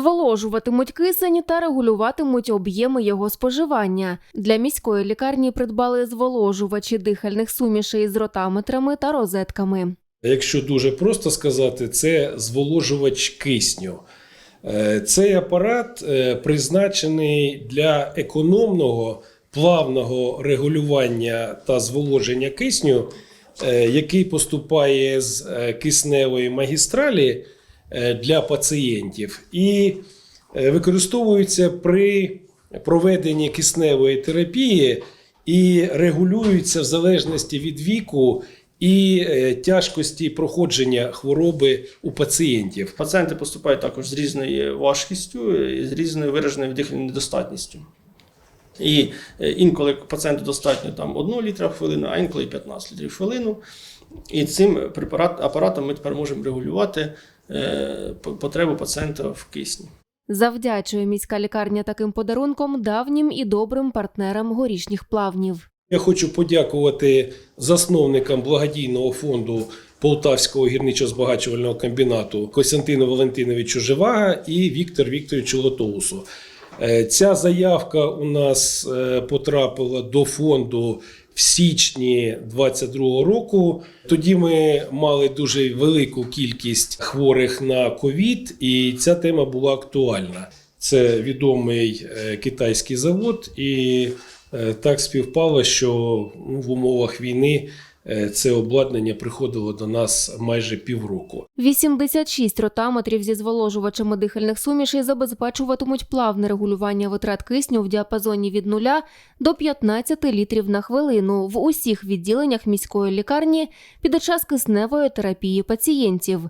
Зволожуватимуть кисень та регулюватимуть об'єми його споживання. Для міської лікарні придбали зволожувачі дихальних сумішей з ротаметрами та розетками. Якщо дуже просто сказати, це зволожувач кисню. Е, Цей апарат е, призначений для економного плавного регулювання та зволоження кисню, е, який поступає з кисневої магістралі для пацієнтів і е, використовується при проведенні кисневої терапії і регулюється в залежності від віку і е, тяжкості проходження хвороби у пацієнтів. Пацієнти поступають також з різною важкістю і з різною вираженою дихальною недостатністю. І е, інколи пацієнту достатньо там 1 літра хвилину, а інколи 15 літрів в хвилину. І цим препарат, апаратом ми тепер можемо регулювати е, потребу пацієнта в кисні. Завдячує міська лікарня таким подарунком давнім і добрим партнерам горішніх плавнів. Я хочу подякувати засновникам благодійного фонду Полтавського гірничо-збагачувального комбінату Костянтину Валентиновичу Живага і Віктору Вікторовичу Лотоусу. Е, Ця заявка у нас е, потрапила до фонду в січні 2022 року. Тоді ми мали дуже велику кількість хворих на ковід, і ця тема була актуальна. Це відомий е, китайський завод, і е, так співпало, що ну, в умовах війни це обладнання приходило до нас майже півроку. 86 ротаметрів зі зволожувачами дихальних сумішей забезпечуватимуть плавне регулювання витрат кисню в діапазоні від 0 до 15 літрів на хвилину в усіх відділеннях міської лікарні під час кисневої терапії пацієнтів.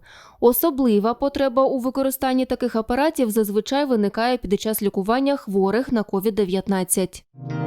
Особлива потреба у використанні таких апаратів зазвичай виникає під час лікування хворих на COVID-19.